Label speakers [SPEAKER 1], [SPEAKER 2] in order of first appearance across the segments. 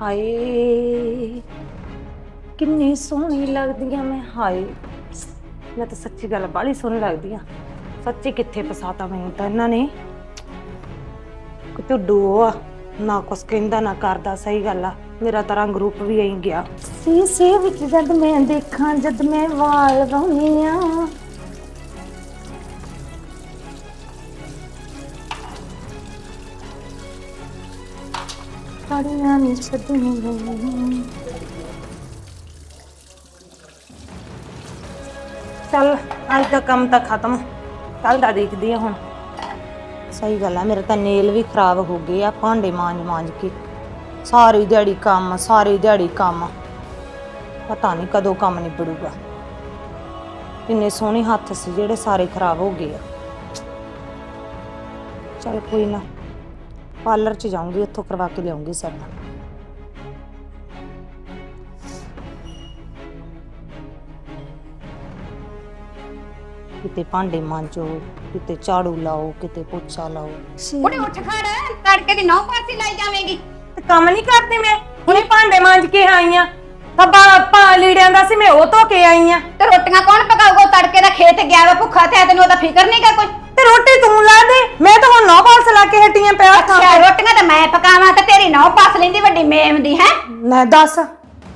[SPEAKER 1] ਹਾਏ। ਕਿੰਨੀ ਸੋਹਣੀ ਲੱਗਦੀ ਆ ਮੈਂ, ਹਾਏ। ਮੈਂ ਤਾਂ ਸੱਚੀ ਗੱਲ ਬਾਹਲੀ ਸੋਹਣੀ ਲੱਗਦੀ ਆ। ਸੱਚੀ ਕਿੱਥੇ ਫਸਾਤਾ ਮੈਨੂੰ ਤਾਂ ਇਹਨਾਂ ਨੇ। ਕਿਤੇ ਡੋ ਆ, ਨਾ ਕੁਛ ਕਹਿੰਦਾ, ਨਾ ਕਰਦਾ, ਸਹੀ ਗੱਲ ਆ। ਮੇਰਾ ਤਾਂ ਰੰਗ ਰੂਪ ਵੀ ਐਂ ਗਿਆ। ਸੀਸੇ ਵਿੱਚ ਜਦ ਮੈਂ ਦੇਖਾਂ, ਜਦ ਮੈਂ ਵਾਲ ਵਾਉਣੀ ਆ ਚੱਲ, ਅੱਜ ਦਾ ਕੰਮ ਤਾਂ ਖਤਮ। ਕੱਲ ਦਾ ਦੇਖਦੀ ਆ ਹੁਣ? ਸਹੀ ਗੱਲ ਆ, ਮੇਰੇ ਤਾਂ ਨੇਲ ਵੀ ਖਰਾਬ ਹੋ ਗਏ ਆ, ਭਾਂਡੇ ਮਾਂਜ ਮਾਂਜ ਕੇ। ਸਾਰੀ ਦਿਹਾੜੀ ਕੰਮ, ਸਾਰੀ ਦਿਹਾੜੀ ਕੰਮ। ਪਤਾ ਨਹੀਂ ਕਦੋਂ ਕੰਮ ਨਿਬੜੂਗਾ। ਇੰਨੇ ਸੋਹਣੇ ਹੱਥ ਸੀ ਜਿਹੜੇ ਸਾਰੇ ਖਰਾਬ ਹੋ ਗਏ ਆ। ਚੱਲ ਕੋਈ ਨਾ, ਪਾਰਲਰ ਚ ਜਾਊਂਗੀ, ਉੱਥੋਂ ਕਰਵਾ ਕੇ ਲਿਆਉਂਗੀ ਸਭ ਕਿਤੇ ਭਾਂਡੇ ਮਾਂਜੋ ਕਿਤੇ ਝਾੜੂ ਲਾਓ ਕਿਤੇ ਪੋਚਾ ਲਾਓ।
[SPEAKER 2] ਉਹਨੇ ਉੱਠ ਖੜ ਤੜਕੇ ਦੀ ਨੌ ਪਾਸੀ ਲਾਈ ਜਾਵੇਂਗੀ।
[SPEAKER 1] ਤੇ ਕੰਮ ਨਹੀਂ ਕਰਦੀ ਮੈਂ। ਹੁਣੇ ਭਾਂਡੇ ਮਾਂਜ ਕੇ ਆਈ ਆ। ਥੱਬਾ ਪਾ ਲੀੜਿਆਂ ਦਾ ਸੀ ਮੈਂ ਉਹ ਧੋ ਕੇ ਆਈ ਆ।
[SPEAKER 2] ਤੇ ਰੋਟੀਆਂ ਕੌਣ ਪਕਾਊਗਾ? ਉਹ ਤੜਕੇ ਦਾ ਖੇਤ ਗਿਆ ਵਾ ਭੁੱਖਾ ਤੇ ਤੈਨੂੰ ਉਹਦਾ ਫਿਕਰ ਨਹੀਂਗਾ ਕੋਈ?
[SPEAKER 1] ਤੇ ਰੋਟੀ ਤੂੰ ਲਾ ਦੇ। ਮੈਂ ਤਾਂ ਹੁਣ ਨੌ ਪਾਲਸ ਲਾ ਕੇ ਹਟੀਆਂ ਪਿਆ
[SPEAKER 2] ਅੱਛਾ ਰੋਟੀਆਂ ਤਾਂ ਮੈਂ ਪਕਾਵਾਂ ਤੇ ਤੇਰੀ ਨੌ ਪਾਸ ਲੈਂਦੀ ਵੱਡੀ ਮੇਮ ਦੀ ਹੈ?
[SPEAKER 1] ਲੈ ਦੱਸ।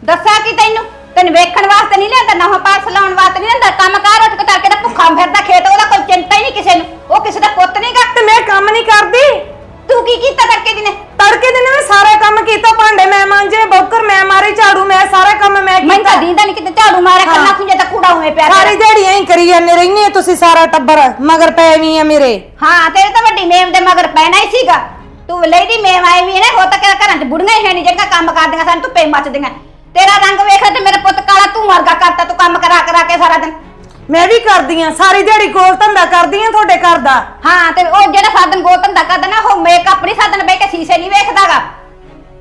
[SPEAKER 2] ਦੱਸਾਂ ਕੀ ਤੈਨੂੰ? ਤੈਨੂੰ ਵੇਖਣ ਵਾਸਤੇ ਨਹੀਂ ਲਿਆਂਦਾ ਨੌ ਪਾਸ ਲਾਉਣ ਵਾਸਤੇ ਨਹੀਂ ਲਿਆਂਦਾ ਕੰਮ ਕਾਰ ਉੱਠ ਕੇ ਤੜਕੇ ਦਾ ਭੁੱਖਾ ਫਿਰਦਾ ਖੇਤ ਉਹਦਾ ਕੋਈ ਚਿੰਤਾ ਹੀ ਨਹੀਂ ਕਿਸੇ ਨੂੰ ਉਹ ਕਿਸੇ ਦਾ ਪੁੱਤ ਨਹੀਂਗਾ
[SPEAKER 1] ਤੇ ਮੈਂ ਕੰਮ ਨਹੀਂ ਕਰਦੀ।
[SPEAKER 2] ਤੂੰ ਕੀ ਕੀਤਾ ਤੜਕੇ ਦੀ ਨੇ?
[SPEAKER 1] ਤੜਕੇ ਦਿਨ ਮੈਂ ਸਾਰਾ ਕੰਮ ਕੀਤਾ ਭਾਂਡੇ ਮੈਂ ਮਾਂਜੇ ਬੌਕਰ ਮੈਂ ਮਾਰੇ ਝਾੜੂ ਮੈਂ ਸਾਰਾ ਕੰਮ ਮੈਂ
[SPEAKER 2] ਮੈਂ
[SPEAKER 1] ਕੀਤਾ
[SPEAKER 2] ਤਾਂ ਦੀਦਾ ਨਹੀਂ ਕਿਤੇ ਝਾੜੂ ਮਾਰਿਆ ਕਰਨਾ ਖੁੰਝੇ ਤਾਂ ਕੂੜਾ ਹੋਏ ਪਿਆ
[SPEAKER 1] ਸਾਰੀ ਦਿਹਾੜੀ ਐਂ ਕਰੀ ਜਾਂਦੇ ਰਹਿੰਦੇ ਤੁਸੀਂ ਸਾਰਾ ਟੱਬਰ ਮਗਰ ਪੈ ਵੀ ਆ ਮੇਰੇ।
[SPEAKER 2] ਹਾਂ ਤੇਰੇ ਤਾਂ ਵੱਡੀ ਮੇਮ ਦੇ ਮਗਰ ਪੈਣਾ ਹੀ ਸੀਗਾ। ਤੂੰ ਲੈਦੀ ਮੇਮ ਆਈ ਵੀ ਨੇ ਹੋ ਤਾਂ ਘਰਾਂ 'ਚ ਬੁੜੀਆਂ ਹੀ ਹੈ ਨਹੀਂ ਜਿਹੜੀਆਂ ਕੰਮ ਕਰਦੀਆਂ ਸਾਨੂੰ ਧੁੱਪੇ ਮੱਚਦੀਆਂ। ਤੇਰਾ ਰੰਗ ਵੇਖ ਤੇ ਮੇਰੇ ਪੁੱਤ ਕਾਲਾ ਤੂੰ ਵਰਗਾ ਕਰਤਾ ਤੂੰ ਕੰਮ ਕਰਾ ਕਰਾ ਕੇ ਸਾਰਾ ਦਿਨ।
[SPEAKER 1] ਮੈਂ ਵੀ ਕਰਦੀ ਆ ਸਾਰੀ ਦਿਹਾੜੀ ਕੋਲ ਧੰਦਾ ਕਰਦੀ ਆ ਤੁਹਾਡੇ ਘਰ ਦਾ।
[SPEAKER 2] ਹਾਂ ਤੇ ਉਹ ਜਿਹੜਾ ਸਾਧਨ ਗੋ ਧੰਦਾ ਕਰਦਾ ਨਾ ਉਹ ਮੇਕਅਪ ਨਹੀਂ ਸਾਧਨ ਬਹਿ ਕੇ ਸ਼ੀਸ਼ੇ ਨਹੀਂ ਵੇਖਦਾਗਾ।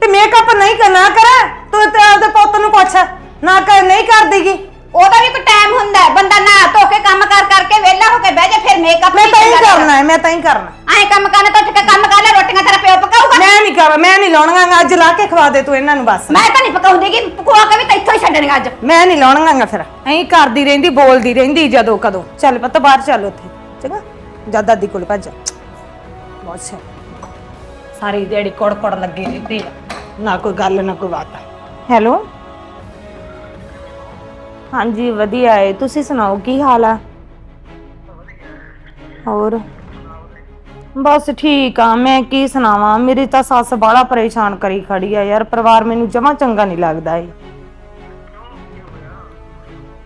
[SPEAKER 1] ਤੇ ਮੇਕਅਪ ਨਹੀਂ ਕਰਨਾ ਕਰ। ਤੂੰ ਤੇ ਆਪਦੇ ਪੁੱਤ ਨੂੰ ਪੁੱਛ ਨਾ ਕਰ ਨਹੀਂ ਕਰਦੀਗੀ।
[SPEAKER 2] ਉਹਦਾ ਵੀ ਕੋਈ ਟਾਈਮ ਹੁੰਦਾ ਹੈ, ਬੰਦਾ ਨਾ ਧੋ ਕੇ ਕੰਮ ਕਰ ਕਰਕੇ ਵਿਹਲਾ ਹੋ ਕੇ ਬਹਿ ਜਾ ਫਿਰ ਮੇਕਅਪ
[SPEAKER 1] ਮੈਂ ਤਾਂ ਹੀ ਕਰਨਾ ਹੈ ਮੈਂ ਤਾਂ ਹੀ ਕਰਨਾ
[SPEAKER 2] ਐਂ ਕੰਮ ਕਰਨਾ ਤਾਂ ਉੱਠ ਕੇ ਕੰਮ ਕਰ ਲੈ ਰੋਟੀਆਂ ਤੇਰਾ ਪਿਓ ਪਕਾਊਗਾ।
[SPEAKER 1] ਮੈਂ ਨਹੀਂ ਕਰ ਮੈਂ ਨਹੀਂ ਲਾਉਣੀਆਂ ਅੱਜ ਲਾ ਕੇ ਖਵਾ ਦੇ ਤੂੰ ਇਹਨਾਂ ਨੂੰ ਬਸ।
[SPEAKER 2] ਮੈਂ ਤਾਂ ਨਹੀਂ ਪਕਾਉਂਦੀ ਕਿ ਪਕਵਾ ਕੇ ਵੀ ਤਾਂ ਇੱਥੋਂ ਹੀ ਛੱਡਣੀਆਂ ਅੱਜ।
[SPEAKER 1] ਮੈਂ ਨਹੀਂ ਲਾਉਣੀਆਂ ਫਿਰ। ਐਂ ਕਰਦੀ ਰਹਿੰਦੀ ਬੋਲਦੀ ਰਹਿੰਦੀ ਜਦੋਂ ਕਦੋਂ। ਚੱਲ ਪਤਾ ਬਾਹਰ ਚੱਲ ਉੱਥੇ। ਚੰਗਾ? ਜਾ ਦਾਦੀ ਕੋਲ ਭੱਜ ਜਾ। ਬਹੁਤ ਸਿਆ ਸਾਰੀ ਦਿਹਾੜੀ ਕੋੜ ਕੋੜ ਲੱਗੀ ਰਹਿੰਦੀ ਆ। ਨਾ ਕੋਈ ਗੱਲ ਨਾ ਕੋਈ ਬਾਤ। ਹੈਲੋ? ਹਾਂਜੀ, ਵਧੀਆ ਹੈ ਤੁਸੀਂ ਸੁਣਾਓ, ਕੀ ਹਾਲ ਆ? ਹੋਰ? ਬਸ ਠੀਕ ਆ। ਮੈਂ ਕੀ ਸੁਣਾਵਾਂ? ਮੇਰੀ ਤਾਂ ਸੱਸ ਬਾਹਲਾ ਪਰੇਸ਼ਾਨ ਕਰੀ ਖੜੀ ਆ ਯਾਰ। ਪਰਿਵਾਰ ਮੈਨੂੰ ਜਮਾ ਚੰਗਾ ਨਹੀਂ ਲੱਗਦਾ ਏ।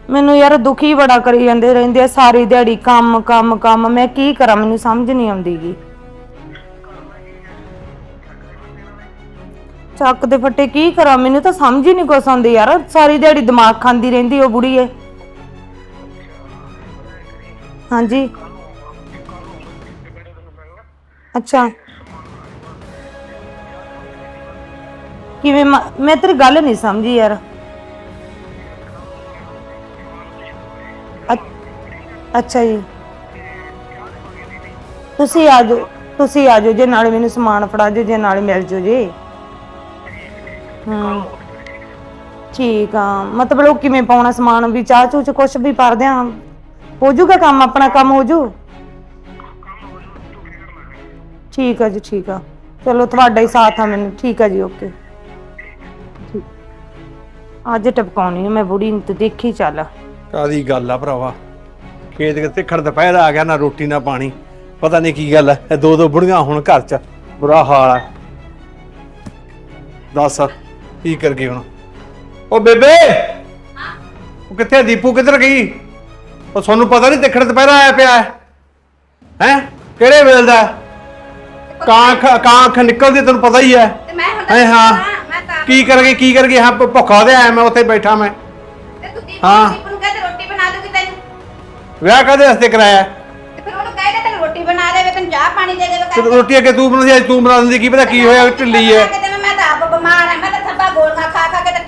[SPEAKER 1] ਮੈਨੂੰ ਯਾਰ ਦੁਖੀ ਬੜਾ ਕਰੀ ਜਾਂਦੇ ਰਹਿੰਦੇ ਆ। ਸਾਰੀ ਦਿਹਾੜੀ ਕੰਮ ਕੰਮ ਕੰਮ। ਮੈਂ ਕੀ ਕਰਾਂ? ਮੈਨੂੰ ਸਮਝ ਨਹੀਂ ਆਉਂਦੀਗੀ ਚੱਕ ਦੇ ਫੱਟੇ ਕੀ ਕਰਾਂ? ਮੈਨੂੰ ਤਾਂ ਸਮਝ ਹੀ ਨਹੀਂ ਕੁਛ ਆਉਂਦੀ ਯਾਰ। ਸਾਰੀ ਦਿਹਾੜੀ ਦਿਮਾਗ ਖਾਂਦੀ ਰਹਿੰਦੀ ਉਹ ਬੁੜੀ ਏ ਹਾਂਜੀ। ਅੱਛਾ। ਕਿਵੇਂ ਮ- ਮੈਂ ਤੇਰੀ ਗੱਲ ਨਹੀਂ ਸਮਝੀ ਯਾਰ। ਅੱਛ- ਅੱਛਾ ਜੀ। ਤੁਸੀਂ ਆ ਜਾਓ, ਤੁਸੀਂ ਆ ਜਾਓ, ਜੇ ਨਾਲੇ ਮੈਨੂੰ ਸਮਾਨ ਫੜਾ ਜਾਓ, ਜੇ ਨਾਲੇ ਮਿਲ ਜਾਓ ਜੀ। ਹੂੰ। ਠੀਕ ਆ। ਮਤਲਬ ਉਹ ਕਿਵੇਂ ਪਾਉਣਾ ਸਮਾਨ? ਵੀ ਚਾਹ ਚੂਹ ਚ ਕੁਛ ਵੀ ਪਾ ਦਿਆਂ? ਹੋ ਜਾਊਗਾ ਕੰਮ? ਆਪਣਾ ਕੰਮ ਹੋ ਜੂ? ਠੀਕ ਆ ਜੀ ਠੀਕ ਆ। ਚਲੋ ਤੁਹਾਡਾ ਹੀ ਸਾਥ ਆ ਮੈਨੂੰ। ਠੀਕ ਆ ਜੀ ਓਕੇ। ਅੱਜ ਟਪਕਾਉਣੀ ਆ ਮੈਂ ਬੁੜੀ ਨੂੰ ਤੇ ਦੇਖੀ ਚੱਲ।
[SPEAKER 3] ਕਾਦੀ ਗੱਲ ਆ ਭਰਾਵਾ? ਖੇਤ ਕਿਤੇ ਖੜ ਦੁਪਹਿਰ ਆ ਗਿਆ ਨਾ ਰੋਟੀ ਨਾ ਪਾਣੀ। ਪਤਾ ਨਹੀਂ ਕੀ ਗੱਲ ਐ ਇਹ ਦੋ ਦੋ ਬੁੜੀਆਂ ਹੁਣ ਘਰ ਚ। ਬੁਰਾ ਹਾਲ ਆ। ਦੱਸ। ਕੀ ਕਰ ਗਈ ਹੁਣ? ਉਹ ਬੇਬੇ! ਉਹ ਕਿੱਥੇ ਆ? ਦੀਪੂ ਕਿੱਧਰ ਗਈ? ਉਹ ਤੁਹਾਨੂੰ ਪਤਾ ਨਹੀਂ ਦੇਖਣ ਦੁਪਹਿਰ ਆਇਆ ਪਿਆ ਹੈ। ਹੈ? ਕਿਹੜੇ ਵੇਲ ਦਾ? ਹੈ? ਕਾਂ ਅੱਖ- ਕਾਂ ਅੱਖ ਨਿਕਲਦੀ ਤੈਨੂੰ ਪਤਾ ਹੀ ਹੈ।
[SPEAKER 2] ਤੇ ਮੈਂ ਹੁਣ
[SPEAKER 3] ਹੈ ਹਾਂ।
[SPEAKER 2] ਮੈਂ ਤਾਂ
[SPEAKER 3] ਕੀ ਕਰ ਗਈ ਕੀ ਕਰ ਗਈ? ਹਾਂ ਭੁ- ਭੁੱਖਾ ਦੇ ਆਇਆ ਮੈਂ ਉੱਥੇ ਬੈਠਾ ਮੈਂ।
[SPEAKER 2] ਤੇ ਤੂੰ ਦੀਪ
[SPEAKER 3] ਹਾਂ।
[SPEAKER 2] ਦੀਪ ਨੂੰ ਕਹਿੰਦੇ ਰੋਟੀ ਬਣਾ ਦੂਗੀ ਤੈਨੂੰ।
[SPEAKER 3] ਵਿਆਹ ਕਾਦੇ ਵਾਸਤੇ ਕਰਾਇਆ?
[SPEAKER 2] ਤੇ ਫਿਰ ਉਹਨੂੰ ਕਹਿੰਦੇ ਤੈਨੂੰ ਰੋਟੀ ਬਣਾ ਦੇਵੇ ਤੈਨੂੰ ਚਾਹ ਪਾਣੀ ਦੇ ਦੇਵੇ
[SPEAKER 3] ਤੇ ਰੋਟੀ ਅੱਗੇ ਤੂੰ ਬਣਾਉਂਦੀ ਅੱਜ ਤੂੰ ਬਣਾ ਦਿੰਦੀ ਕੀ ਪਤਾ ਕੀ ਹੋਇਆ ਢਿੱਲੀ ਐ
[SPEAKER 2] ਕਿਤੇ ਮੈਂ ਤਾਂ ਆਪ ਬਿਮਾਰ ਆ ਮੈਂ ਤਾਂ ਥੱਬਾ ਗੋਲੀਆਂ ਖਾ ਖਾ ਕੇ ਤੇ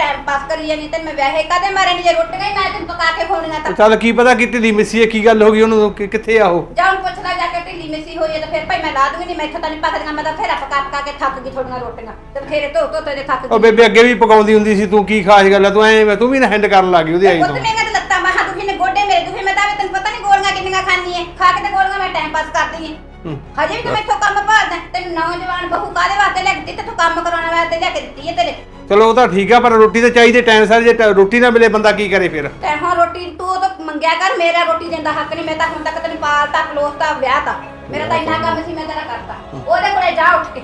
[SPEAKER 2] ਟਾਈਮ ਪਾਸ ਕਰੀ ਜਾਂਦੀ ਤੇ ਮੈਂ ਵਿਆਹੇ ਕਾਦੇ ਮਾਰੇ ਨਹੀਂ ਜੇ ਰੋਟੀਆਂ ਹੀ ਮੈਂ ਤੈਨੂੰ ਪਕਾ ਕੇ ਖਵਾਉਣੀਆਂ ਤਾਂ।
[SPEAKER 3] ਚੱਲ ਕੀ ਪਤਾ ਕਿ ਢਿੱਲੀ ਮਿੱਸੀ ਐ ਕੀ ਗੱਲ ਹੋ ਗਈ ਉਹਨੂੰ ਕਿ- ਕਿੱਥੇ ਆ ਉਹ?
[SPEAKER 2] ਜਾ ਹੁਣ ਪੁੱਛਦਾ ਜਾ ਕੇ ਢਿੱਲੀ ਮਿੱਸੀ ਹੋਈ ਹੈ ਤਾਂ ਫਿਰ ਭਾਈ ਮੈਂ ਲਾ ਦੂੰਗੀ ਨਹੀਂ ਮੈਥੋਂ ਤਾਂ ਨਹੀਂ ਪੱਕਦੀਆਂ ਮੈਂ ਤਾਂ ਫੇਰ ਪਕਾ ਪਕਾ ਕੇ ਥੱਕ ਗਈ ਥੋੜੀਆਂ ਰੋਟੀਆਂ। ਤੇ ਫੇਰ ਧੋ ਧੋ ਤੇ ਥੱਕ
[SPEAKER 3] ਉਹ
[SPEAKER 2] ਗਈ।
[SPEAKER 3] ਬੇਬੇ ਅੱਗੇ ਵੀ ਪਕਾਉਂਦੀ ਹੁੰਦੀ ਸੀ ਤੂੰ ਕੀ ਖਾਸ ਗੱਲ ਆ ਤੂੰ ਐ ਤੂੰ ਵੀ ਨਾ ਹੈਂਡ ਕਰਨ ਲੱਗੀ ਉਹਦੀ ਆਈ
[SPEAKER 2] ਪੁੱਤ
[SPEAKER 3] ਤੋਂ।
[SPEAKER 2] ਮੇਰੀਆਂ ਤੇ ਲੱਤਾਂ ਬਾਹਾਂ ਦੁਖੀ ਨੇ ਗੋਡੇ ਮੇਰੇ ਦੁਖੀ ਮੈਂ ਤਾਂ ਤੈਨੂੰ ਪਤਾ ਨਹੀਂ ਗੋਲੀਆਂ ਕਿੰਨੀਆਂ ਖਾਣੀ ਹੈ ਖਾ ਕੇ ਤੇ ਗੋਲੀਆਂ ਮੈਂ ਟਾਈਮ ਪਾਸ ਕਰਦੀ ਹੈ
[SPEAKER 3] ਹੂੰ।
[SPEAKER 2] ਹਜੇ ਵੀ ਤੂੰ ਮੈਥੋਂ ਕੰਮ ਭਾਲਦਾ ਹੈ। ਤੈਨੂੰ ਨੌਜਵਾਨ ਬਹੂ ਕਾਦੇ ਵਾਸਤੇ ਲੈ ਕੇ ਦਿੱਤੀ? ਤੇ ਤੂੰ ਕੰਮ ਕਰਾਉਣ ਵਾਸਤੇ ਲੈ ਕੇ ਦਿੱਤੀ ਹੈ ਤੇਰੇ।
[SPEAKER 3] ਚਲੋ ਉਹ ਤਾਂ ਠੀਕ ਆ ਪਰ ਰੋਟੀ ਤਾਂ ਚਾਹੀਦੀ ਟਾਈਮ ਸਾਰ ਜੇ ਟ- ਰੋਟੀ ਨਾ ਮਿਲੇ ਬੰਦਾ ਕੀ ਕਰੇ ਫਿਰ?
[SPEAKER 2] ਤੇ ਹੁਣ ਰੋਟੀ ਤੂੰ ਉਹ ਤਾਂ ਮੰਗਿਆ ਕਰ ਮੇਰਾ ਰੋਟੀ ਦੇਣ ਦਾ ਹੱਕ ਨਹੀਂ ਮੈਂ ਤਾਂ ਹੁਣ ਤੱਕ ਤੈਨੂੰ ਪਾਲਤਾ ਪਲੋਸਤਾ ਵਿਆਹਤਾ ਮੇਰਾ ਤਾਂ ਇੰਨਾ ਕੰਮ ਸੀ ਮੈਂ ਤੇਰਾ ਕਰਤਾ। ਉਹਦੇ ਕੋਲੇ ਜਾ ਉੱਠ ਕੇ।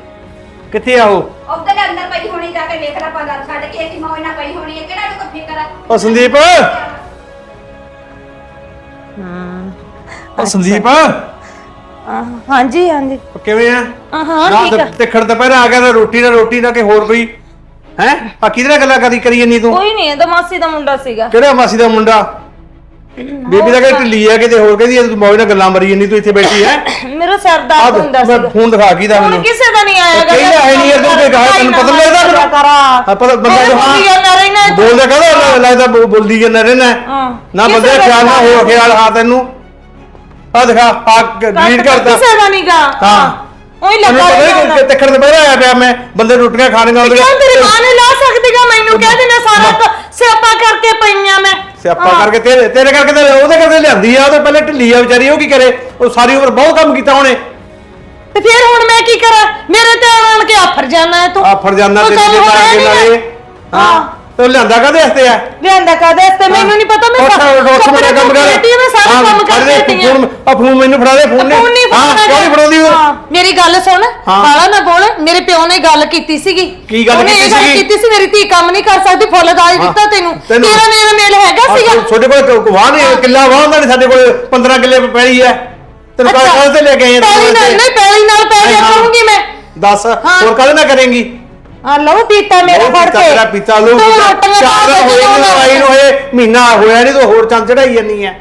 [SPEAKER 3] ਕਿੱਥੇ ਆ ਉਹ?
[SPEAKER 2] ਉਹਦੇ ਦੇ ਅੰਦਰ ਪਈ ਹੋਣੀ ਜਾ ਕੇ ਵੇਖ ਲੈ ਪਾ ਛੱਡ ਕੇ ਅਸੀਂ ਮੌਜ ਨਾਲ ਪਈ ਹੋਣੀ ਹੈ ਕਿਹੜਾ ਨੂੰ ਕੋਈ ਫਿਕਰ ਹੈ
[SPEAKER 3] ਉਹ ਸੰਦੀਪ!
[SPEAKER 1] ਹੂੰ।
[SPEAKER 3] ਉਹ ਸੰਦੀਪ!
[SPEAKER 1] ਆਹ, ਹਾਂਜੀ ਹਾਂਜੀ।
[SPEAKER 3] ਉਹ ਕਿਵੇਂ ਆ?
[SPEAKER 1] ਹਾਂ ਹਾਂ ਠੀਕ ਆ।
[SPEAKER 3] ਤੇ ਖੜ ਦੁਪਹਿਰਾ ਆ ਗਿਆ ਤਾਂ ਰੋਟੀ ਨਾ ਰੋਟੀ ਨਾ ਕਿ ਹੋਰ ਕੋਈ? ਹੈ? ਆ ਕਿਹਦੇ ਨਾਲ ਗੱਲਾਂ ਕਰੀ ਕਰੀ ਜੰਨੀ ਤੂੰ?
[SPEAKER 1] ਕੋਈ ਨਹੀਂ ਇਹ ਤਾਂ ਮਾਸੀ ਦਾ ਮੁੰਡਾ ਸੀਗਾ।
[SPEAKER 3] ਕਿਹੜਾ ਮਾਸੀ ਦਾ ਮੁੰਡਾ? ਬੇਬੀ ਦਾ ਕਿ ਢਿੱਲੀ ਆ ਕਿਤੇ ਹੋਰ ਕਹਿੰਦੀ ਆ, ਤੂੰ ਮੌਜ ਨਾਲ ਗੱਲਾਂ ਮਰੀ ਜੰਨੀ ਤੂੰ ਇੱਥੇ ਬੈਠੀ ਹੈ?
[SPEAKER 1] ਮੇਰਾ ਸਿਰ ਦਰਦ ਹੁੰਦਾ
[SPEAKER 3] ਮੈਂ
[SPEAKER 1] ਸੀਗਾ।
[SPEAKER 3] ਫੋਨ ਦਿਖਾ ਕੀ ਦਾ
[SPEAKER 1] ਹੁਣ
[SPEAKER 3] ਮੈਨੂੰ?
[SPEAKER 1] ਕਿਸੇ ਦਾ ਨਹੀਂ ਆਇਆ
[SPEAKER 3] ਕਹੀ ਨਾ ਹੈ ਨਹੀਂ ਇਹ ਤੂੰ ਕਹਾ ਤੈਨੂੰ ਪਤਾ ਲੱਗਦਾ?
[SPEAKER 1] ਕਰਾ
[SPEAKER 3] ਆ ਪਰ ਬੰਦਾ ਜੋ ਹਾਂ ਬੋਲਦਾ ਕਹਦਾ ਲੱਗਦਾ ਬੋ- ਬੋਲਦੀ ਜਾਂਦਾ ਰਹਿਣਾ।
[SPEAKER 1] ਹਾਂ।
[SPEAKER 3] ਨਾ ਬੰਦੇ ਦਾ ਖਿਆਲ ਨਾ ਹੋ ਖਿਆਲ ਆ ਤੈਨੂੰ। ਆ ਦਿਖਾ ਆ ਡਿਲੀਟ ਕਰਤਾ
[SPEAKER 1] ਕਿਸੇ ਦਾ ਨਹੀਂਗਾ
[SPEAKER 3] ਹਾਂ।
[SPEAKER 1] ਉਹੀ ਲੱਗਾ
[SPEAKER 3] ਪਤਾ ਨਹੀਂ ਕਿ ਤੱਕੜ ਦੇ ਬਹਿਰਾ ਆਇਆ ਪਿਆ ਮੈਂ ਬੰਦੇ ਰੋਟੀਆਂ ਖਾਣੀਆਂ ਹੁੰਦੀਆਂ
[SPEAKER 1] ਕਿਉਂ ਤੇਰੀ ਮਾਂ ਨੇ ਲਾ ਸਕਦੀਗਾ ਮੈਨੂੰ ਕਹਿ ਦੇਣਾ ਸਾਰਾ ਸਿਆਪਾ ਕਰਕੇ ਪਈਆਂ ਮੈਂ।
[SPEAKER 3] ਸਿਆਪਾ। ਕਰਕੇ ਤੇਰੇ ਤੇਰੇ ਕਰਕੇ ਤੇ ਉਹਦੇ ਕਰਕੇ ਲਿਆਂਦੀ ਆ ਉਹ ਤਾਂ ਪਹਿਲੇ ਢਿੱਲੀ ਆ ਵਿਚਾਰੀ ਉਹ ਕੀ ਕਰੇ? ਉਹ ਸਾਰੀ ਉਮਰ ਬਹੁਤ ਕੰਮ ਕੀਤਾ ਉਹਨੇ।
[SPEAKER 1] ਤੇ ਫਿਰ ਹੁਣ ਮੈਂ ਕੀ ਕਰਾਂ? ਮੇਰੇ ਤੇ ਆਣ ਕੇ ਆਫਰ ਜਾਣਾ ਹੈ ਤੂੰ।
[SPEAKER 3] ਆ ਫਰਜ਼ਾਨਾ
[SPEAKER 1] ਕੋਈ
[SPEAKER 3] ਤੇ
[SPEAKER 1] ਕੰਮ
[SPEAKER 3] ਜਿਹੜੇ
[SPEAKER 1] ਹੋਇਆ
[SPEAKER 3] ਕੇ
[SPEAKER 1] ਨੀ
[SPEAKER 3] ਨਾਲੇ
[SPEAKER 1] ਹਾਂ।
[SPEAKER 3] ਤੇ ਉਹ ਲਿਆਂਦਾ ਕਾਦੇ ਵਾਸਤੇ ਆ?
[SPEAKER 1] ਲਿਆਂਦਾ ਕਾਦੇ ਤੇ ਮੈਨੂੰ ਨਹੀਂ ਪਤਾ ਮੈਂ
[SPEAKER 3] ਉੱਠ ਉੱਠ ਮੇਰਾ ਕੰਮ ਕਰ।
[SPEAKER 1] ਮੈਂ ਸਾਰਾ ਕੰਮ
[SPEAKER 3] ਦੇ,
[SPEAKER 1] ਕਰ ਦਿੱਤੀ
[SPEAKER 3] ਫੋਨ ਆ। ਫੋਨ ਮੈਨੂੰ ਫੜਾ ਦੇ ਫੋਨ ਨੇ।
[SPEAKER 1] ਫੋਨ ਨਹੀਂ
[SPEAKER 3] ਹਾਂ ਕਿਉਂ ਨਹੀਂ ਫੜਾਉਂਦੀ ਉਹ?
[SPEAKER 1] ਹਾਂ, ਮੇਰੀ ਗੱਲ ਸੁਣ। ਬਾਲਾ ਨਾ ਬੋਲ ਮੇਰੇ ਪਿਓ ਨੇ ਗੱਲ ਕੀਤੀ ਸੀਗੀ।
[SPEAKER 3] ਕੀ ਗੱਲ
[SPEAKER 1] ਉਹਨੇ
[SPEAKER 3] ਕੀਤੀ ਸੀਗੀ?
[SPEAKER 1] ਕੀਤੀ ਸੀ ਮੇਰੀ ਧੀ ਕੰਮ ਨਹੀਂ ਕਰ ਸਕਦੀ ਫੁੱਲ ਦਾਜ। ਦਿੱਤਾ ਤੈਨੂੰ। ਤੇਰਾ ਮੇਰਾ ਮੇਲ ਹੈਗਾ
[SPEAKER 3] ਆ,
[SPEAKER 1] ਸੀਗਾ।
[SPEAKER 3] ਤੁਹਾਡੇ ਕੋਲ ਵਾਹ ਨਹੀਂ ਕਿੱਲਾ ਵਾਹ ਹੁੰਦਾ ਨਹੀਂ ਸਾਡੇ ਕੋਲ 15 ਕਿੱਲੇ ਪੈਲੀ ਹੈ। ਤੈਨੂੰ ਕਾਹ ਕਾਹ ਤੇ ਲੈ ਕੇ ਆਏ ਆ
[SPEAKER 1] ਪੈਲੀ ਨਾਲ ਨਹੀਂ ਪੈਲੀ ਨਾਲ ਪੈ ਜਾ
[SPEAKER 3] ਹਾਂ।
[SPEAKER 1] ਕਰੂੰਗੀ ਮੈਂ।
[SPEAKER 3] ਦੱਸ। ਹੋਰ ਕਾਹਦੇ ਨਾਲ ਕਰੇਂਗੀ?
[SPEAKER 1] ਆ ਲਓ ਪੀਤਾ ਮੇਰਾ ਫੜ ਕੇ।
[SPEAKER 3] ਤੇਰਾ ਪੀਤਾ ਲੋ
[SPEAKER 1] ਤੂੰ ਰੋਟੀਆਂ
[SPEAKER 3] ਚਾਰ
[SPEAKER 1] ਖਾ ਕੇ
[SPEAKER 3] ਹੋਏ ਨੂੰ
[SPEAKER 1] ਜਾਣਾ।
[SPEAKER 3] ਆਈ ਨੂੰ ਮਹੀਨਾ ਹੋਇਆ ਨਹੀਂ ਤੂੰ ਹੋਰ ਚੰਦ ਚੜਾਈ ਜੰਨੀ ਐ।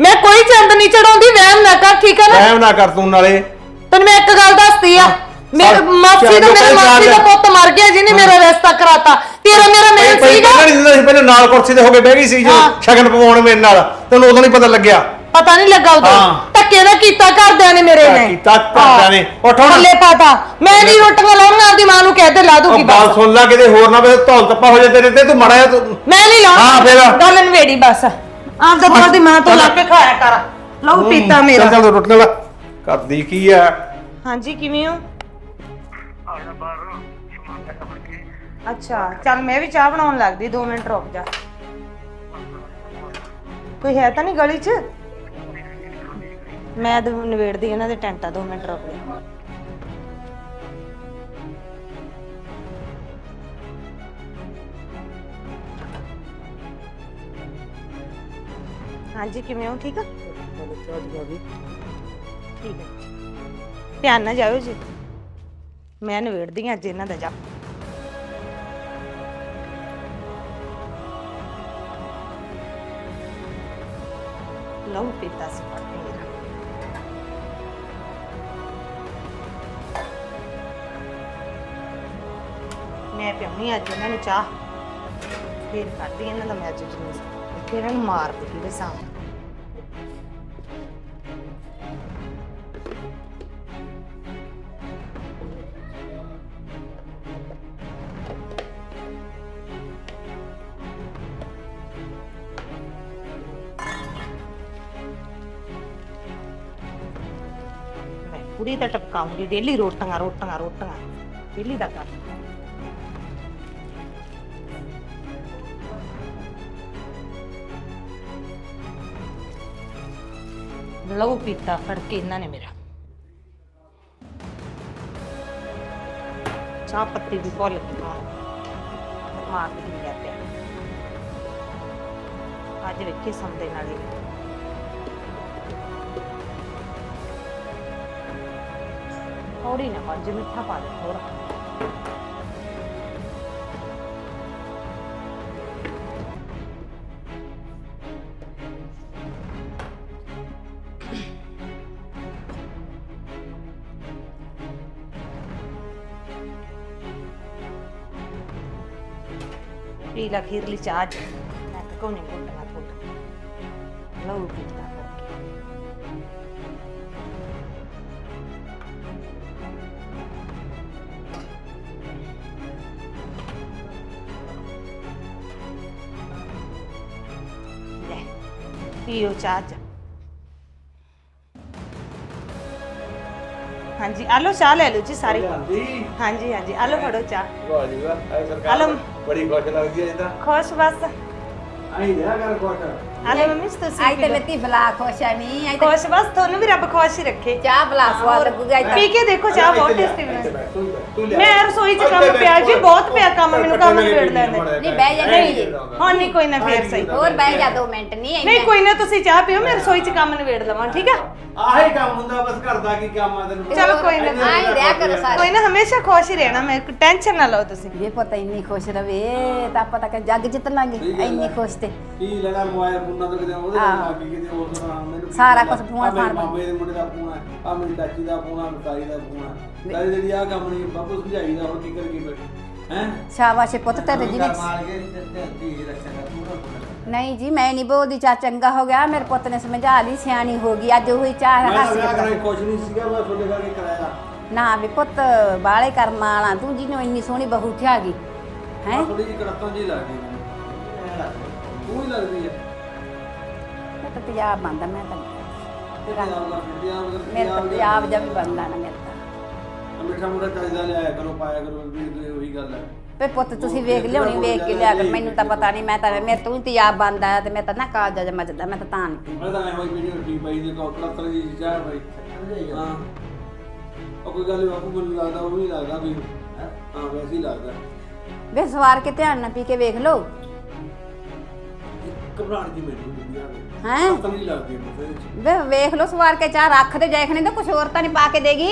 [SPEAKER 1] ਮੈਂ ਕੋਈ ਚੰਦ ਨਹੀਂ ਚੜਾਉਂਦੀ ਵਹਿਮ ਨਾ ਕਰ ਠੀਕ ਹੈ ਨਾ?
[SPEAKER 3] ਟਾਈਮ ਨਾ ਕਰ ਤੂੰ ਨਾਲੇ।
[SPEAKER 1] ਤੈਨੂੰ ਮੈਂ ਇੱਕ ਗੱਲ ਦੱਸਦੀ ਆ। ਮੇਰੇ ਮਾਸੀ
[SPEAKER 3] ਚੱਲ
[SPEAKER 1] ਦਾ ਮੇਰੇ ਮਾਸੀ ਦਾ। ਪੁੱਤ ਮਰ ਗਿਆ ਜਿਹਨੇ ਮੇਰਾ ਰਿਸ਼ਤਾ ਕਰਾਤਾ। ਤੇਰਾ ਮੇਰਾ ਮੇਲ
[SPEAKER 3] ਪਹਿਲਾਂ
[SPEAKER 1] ਸੀਗਾ।
[SPEAKER 3] ਨਹੀਂ ਦਿੰਦਾ ਸੀ ਪਹਿਲਾਂ ਨਾਲ ਕੁਰਸੀ ਤੇ ਹੋ ਕੇ ਬਹਿ ਗਈ ਸੀ
[SPEAKER 1] ਹਾਂ।
[SPEAKER 3] ਸ਼ਗਨ ਪਵਾਉਣ ਮੇਰੇ ਨਾਲ। ਤੈਨੂੰ ਉਦੋਂ ਨਹੀਂ ਪਤਾ ਲੱਗਿਆ।
[SPEAKER 1] ਪਤਾ ਨਹੀਂ ਲੱਗਾ ਉਦੋਂ।
[SPEAKER 3] ਹਾਂ।
[SPEAKER 1] ਧੱਕੇ ਦਾ ਕੀਤਾ ਘਰਦਿਆਂ ਨੇ ਮੇਰੇ ਨੇ।
[SPEAKER 3] ਕੀਤਾ ਘਰਦਿਆਂ ਨੇ। ਉੱਠ ਹੁਣ।
[SPEAKER 1] ਥੱਲੇ ਪਾਤਾ ਮੈਂ ਨਹੀਂ ਰੋਟੀਆਂ ਲਾਉਣੀਆਂ ਆਪਦੀ ਮਾਂ ਨੂੰ ਕਹਿ ਤੇ ਲਾ ਦੂਗੀ
[SPEAKER 3] ਗੱਲ
[SPEAKER 1] ਬਸ।
[SPEAKER 3] ਸੁਣ ਲੈ ਕਿਤੇ ਹੋਰ ਨਾ ਵੇ ਧੌਲ ਤੱਪਾ ਹੋ ਜਾ ਤੇਰੇ ਤੇ ਤੂੰ ਮੜਾ ਜਾ ਤੂੰ
[SPEAKER 1] ਮੈਂ ਨਹੀਂ ਲਾਉਣਾ।
[SPEAKER 3] ਹਾਂ, ਫਿਰ?
[SPEAKER 1] ਗੱਲ ਨਵੇੜੀ ਬਸ। ਆਪਦਾ ਬਾਹਰ ਦੀ ਮਾਂ ਤੋਂ ਲਾ ਕੇ ਖਾਇਆ ਕਰ। ਲਹੂ ਪੀਤਾ ਮੇਰਾ।
[SPEAKER 3] ਚੱਲ ਚੱਲ ਰੋਟੀਆਂ ਲਾ। ਕਰਦੀ ਕੀ ਆ?
[SPEAKER 1] ਹਾਂਜੀ ਕਿਵੇਂ ਹੋ? ਅੱਛਾ ਚੱਲ ਮੈਂ ਵੀ ਚਾਹ ਬਣਾਉਣ ਲੱਗਦੀ 2 ਮਿੰਟ ਰੁਕ ਜਾ। ਕੋਈ ਹੈ ਤਾਂ ਨਹੀਂ ਗਲੀ 'ਚ? ਮੈਂ ਤਾਂ ਨਵੇੜਦੀ ਇਹਨਾਂ ਦੇ ਟੈਂਟਾਂ, ਦੋ ਮਿੰਟ ਰੁਕ ਜਾ। ਹਾਂਜੀ, ਕਿਵੇਂ ਹੋ? ਠੀਕ ਆ ਠੀਕ ਹੈ। ਧਿਆਨ ਨਾਲ ਜਾਇਓ ਜੀ। ਮੈਂ ਨਿਬੇੜਦੀ ਹਾਂ ਅੱਜ ਇਹਨਾਂ ਦਾ ਜਾ। ਲਹੂ ਪੀਤਾ ਸੀ ਫੜ ਕੇ ਮੇਰਾ ਮੈਂ ਪਿਉਣੀ ਅੱਜ ਇਹਨਾਂ ਨੂੰ ਚਾਹ। ਫੇਰ ਕਰਦੀ ਇਹਨਾਂ ਦਾ ਮੈਂ ਅੱਜ ਜਨੂਸ ਫਿਰ ਇਹਨਾਂ ਨੂੰ ਮਾਰ ਦੇ ਕਿਹਦੇ ਸਾਹਮਣੇ। ਮੈਂ ਕੁੜੀ ਤਾਂ ਟਪਕਾਉਂਗੀ, ਡੇਲੀ ਰੋਟੀਆਂ ਰੋਟੀਆਂ ਰੋਟੀਆਂ। ਡੇਲੀ ਦਾ ਕਰ। ਲਹੂ ਪੀਤਾ ਫੜ ਕੇ ਇਹਨਾਂ ਨੇ ਮੇਰਾ। ਚਾਹ ਪੱਤੀ ਵੀ ਭੁੱਲ ਗਈ ਪਾਉਣ ਮਾਰ ਕੇ ਗਿਆ ਪਿਆ ਅੱਜ ਵੇਖੀ ਸੰਦੇ ਨਾਲ ਹੀ। ਥੋੜੀ ਨਾ ਪੰਜ ਮਿੱਠਾ ਪਾ ਦੇ ਥੋੜਾ पीला खीरली चहा कोणी कुठला कुठं लवू पिता पियो चहा ਹਾਂਜੀ ਆ ਲਓ ਚਾਹ ਲੈ ਲਓ ਜੀ ਸਾਰੀ।
[SPEAKER 3] ਹਾਂਜੀ।
[SPEAKER 1] ਹਾਂਜੀ ਹਾਂਜੀ ਆ ਲਓ ਫੜੋ ਚਾਹ।
[SPEAKER 3] ਵਾਹ ਜੀ ਵਾਹ ਐ ਸਰਕਾਰ
[SPEAKER 1] ਹਲੋ।
[SPEAKER 3] ਬੜੀ ਖੁਸ਼ ਲੱਗਦੀ ਹੈ ਇਹਦਾ
[SPEAKER 1] ਖੁਸ਼ ਬਸ।
[SPEAKER 3] ਆਈ ਰਿਹਾ ਕਰ ਖੁਸ਼।
[SPEAKER 1] ਆ ਲਓ ਮੰਮੀ ਤੁਸੀਂ
[SPEAKER 2] ਆਈ
[SPEAKER 1] ਪੀ
[SPEAKER 2] ਤੇ
[SPEAKER 1] ਲਓ।
[SPEAKER 2] ਮੇਤੀ ਬਲਾ ਖੁਸ਼ ਆ ਨਹੀਂ ਆਈ ਤੇ
[SPEAKER 1] ਖੁਸ਼ ਬਸ ਤੁਹਾਨੂੰ ਵੀ ਰੱਬ ਖੁਸ਼ ਹੀ ਰੱਖੇ।
[SPEAKER 2] ਚਾਹ ਬਲਾ ਸਵਾਦ ਲੱਗੂਗਾ
[SPEAKER 1] ਪੀ ਕੇ ਦੇਖੋ ਚਾਹ ਬਹੁਤ ਟੇਸਟੀ ਬਣਦੀ ਮੈਂ ਰਸੋਈ 'ਚ ਕੰਮ ਪਿਆ ਜੀ ਬਹੁਤ ਪਿਆ ਕੰਮ ਮੈਨੂੰ ਕੰਮ ਨਿਬੇੜ ਲੈਂਦੇ
[SPEAKER 2] ਨਹੀਂ, ਬਹਿ ਜਾ, ਨਹੀਂ।
[SPEAKER 1] ਹਾਂ ਨਹੀਂ ਕੋਈ ਨਾ ਫੇਰ ਸਹੀ।
[SPEAKER 2] ਹੋਰ ਬਹਿ ਜਾ 2 ਮਿੰਟ ਨਹੀਂ
[SPEAKER 1] ਨਹੀਂ ਕੋਈ ਨਾ ਤੁਸੀਂ ਚਾਹ ਪੀਓ ਮੈਂ ਰਸੋਈ 'ਚ ਕੰਮ ਨਿਬੇੜ ਲਵਾਂ ਠੀਕ ਆ?
[SPEAKER 3] ਆਹੀ ਕੰਮ ਹੁੰਦਾ ਬਸ ਘਰ ਦਾ ਕੀ ਕੰਮ ਆ ਤੈਨੂੰ?
[SPEAKER 1] ਚਲੋ ਕੋਈ ਨਾ।
[SPEAKER 2] ਆਈ ਰਿਹਾ ਕਰੋ ਸਾਰੇ।
[SPEAKER 1] ਕੋਈ ਨਾ ਹਮੇਸ਼ਾ ਖੁਸ਼ ਹੀ ਰਹਿਣਾ ਮੈਂ ਟੈਨਸ਼ਨ ਨਾ ਲਓ ਤੁਸੀਂ।
[SPEAKER 2] ਇਹ ਪਤਾ ਇੰਨੀ ਖੁਸ਼ ਰਵੇ ਤਾਂ ਆਪਾਂ ਤਾਂ ਜੱਗ ਜਿੱਤ ਲਾਂਗੇ ਇੰਨੀ। ਖੁਸ਼ ਤੇ।
[SPEAKER 3] ਕੀ ਲੈਣਾ ਮੋਬਾਈਲ ਫੋਨਾਂ ਤੋਂ ਕਿਤੇ ਉਹਦੇ ਹੋਰ ਮੈਨੂੰ ਕੀ
[SPEAKER 2] ਸਾਰਾ। ਕੁਛ ਫੋਨ
[SPEAKER 3] ਮੇਰੇ
[SPEAKER 2] ਫਾਨ
[SPEAKER 3] ਮਾਮੇ ਦੇ ਮੁੰਡੇ ਦਾ ਫੋਨ ਆ ਮੇਰੀ ਚਾਚੀ ਦਾ ਫੋਨ ਆ ਮਤਾਈ ਦਾ ਫੋਨ ਆ ਸਾਰੀ ਜਿਹੜੀ ਆ ਕੰਮ ਨਹੀਂ ਬਾਪੂ ਸਮਝਾਈਦਾ ਹੁਣ ਕੀ ਕਰੀਏ ਫਿਰ ਹੈ?
[SPEAKER 2] ਸ਼ਾਬਾਸ਼ ਪੁੱਤ
[SPEAKER 3] ਮਾਰ ਕੇ ਤੇ ਤੇ ਧੀ ਰੱਖਿਆ ਕਰ ਪੂਰਾ
[SPEAKER 2] ਨਹੀਂ ਜੀ ਮੈਂ ਨਹੀਂ ਬੋਲਦੀ ਚਾ ਚੰਗਾ ਹੋ ਗਿਆ ਮੇਰੇ ਪੁੱਤ ਨੇ ਸਮਝਾ ਲਈ ਸਿਆਣੀ ਹੋ ਗਈ ਅੱਜ ਉਹੀ ਚਾਹ
[SPEAKER 3] ਮੈਂ ਤਾਂ
[SPEAKER 2] ਹੱਸ ਕੇ
[SPEAKER 3] ਕੁਛ ਨਹੀਂ ਸੀਗਾ ਮੈਂ ਤੁਹਾਡੇ ਕਰਕੇ ਕਰਾਇਆ।
[SPEAKER 2] ਨਾ ਵੀ ਪੁੱਤ ਬਾਲੇ ਕਰਮ ਵਾਲਾ ਤੂੰ ਜਿਹਨੂੰ ਇੰਨੀ ਸੋਹਣੀ ਬਹੂ ਥਿਆ ਗਈ ਹੈ?
[SPEAKER 3] ਥੋੜੀ ਜਿਹੀ ਕੜਤਾਂ ਜੀ ਐਂ ਲੱਗਦੀ। ਤੂੰ ਹੀ ਲੱਗਦੀ ਹੈ।
[SPEAKER 2] ਤਾਂ ਪੰਜਾਬ ਬੰਦਾ ਮੈਂ ਤਾਂ
[SPEAKER 3] ਪੰਜਾਬ ਦਾ ਪੰਜਾਬ ਦਾ
[SPEAKER 2] ਮੇਰੇ ਤਾਂ ਪੰਜਾਬ ਜਾ ਵੀ ਬੰਦਾ ਨਾ ਮੇਰੇ ਤਾਂ।
[SPEAKER 3] ਮਿੱਠਾ ਮੁੱਠਾ ਚਾਹੀਦਾ ਲਿਆਇਆ ਕਰੋ ਪਾਇਆ ਕਰੋ ਵੀ ਇਹ ਉਹੀ ਗੱਲ ਹੈ।
[SPEAKER 2] ਵੇ ਪੁੱਤ ਤੁਸੀਂ ਵੇਖ ਲਿਆਉਣੀ ਵੇਖ ਕੇ ਲਿਆ ਕਰ ਮੈਨੂੰ ਤਾਂ ਪਤਾ ਨਹੀਂ ਮੈਂ ਤਾਂ ਮੇਰੇ ਤੋਂ ਹੀ ਤੇਜ਼ਾਬ ਬੰਦਾ ਤੇ ਮੈਂ ਤਾਂ ਨਾ ਕਾਲਜਾ ਜ ਮੱਜਦਾ ਮੈਂ ਤਾਂ ਤਾਂ ਨਹੀਂ
[SPEAKER 3] ਮੈਂ ਤਾਂ ਐਵੇਂ ਵੀਡੀਓ ਠੀਕ ਪਈ ਦੇ ਕੋ ਕੜਤਰ ਜੀ ਚਾਹ ਭਾਈ ਹਾਂ। ਉਹ ਕੋਈ ਗੱਲ ਨੀ ਬਾਪੂ ਮੈਨੂੰ ਲੱਗਦਾ ਉਹ ਵੀ ਲੱਗਦਾ ਵੀ ਹਾਂ? ਵੈਸੇ ਹੀ ਲੱਗਦਾ।
[SPEAKER 2] ਵੇ ਸਵਾਰ ਕੇ ਧਿਆਨ ਨਾਲ ਪੀ ਕੇ ਵੇਖ ਲਓ।
[SPEAKER 3] ਘਬਰਾਹਟ ਜੀ ਮੈਨੂੰ।
[SPEAKER 2] ਹੈਂ?
[SPEAKER 3] ਪਤਾ ਨਹੀਂ ਲੱਗਦੀ ਮੈਨੂੰ ਇਹਦੇ ਚ।
[SPEAKER 2] ਵੇ ਵੇਖ ਲਓ ਸਵਾਰ ਕੇ ਚਾਹ ਰੱਖ ਦੇ ਦੇਖਣੇ ਤਾਂ ਕੁਝ ਹੋਰ ਤਾਂ ਨਹੀਂ ਪਾ ਕੇ ਦੇਗੀ।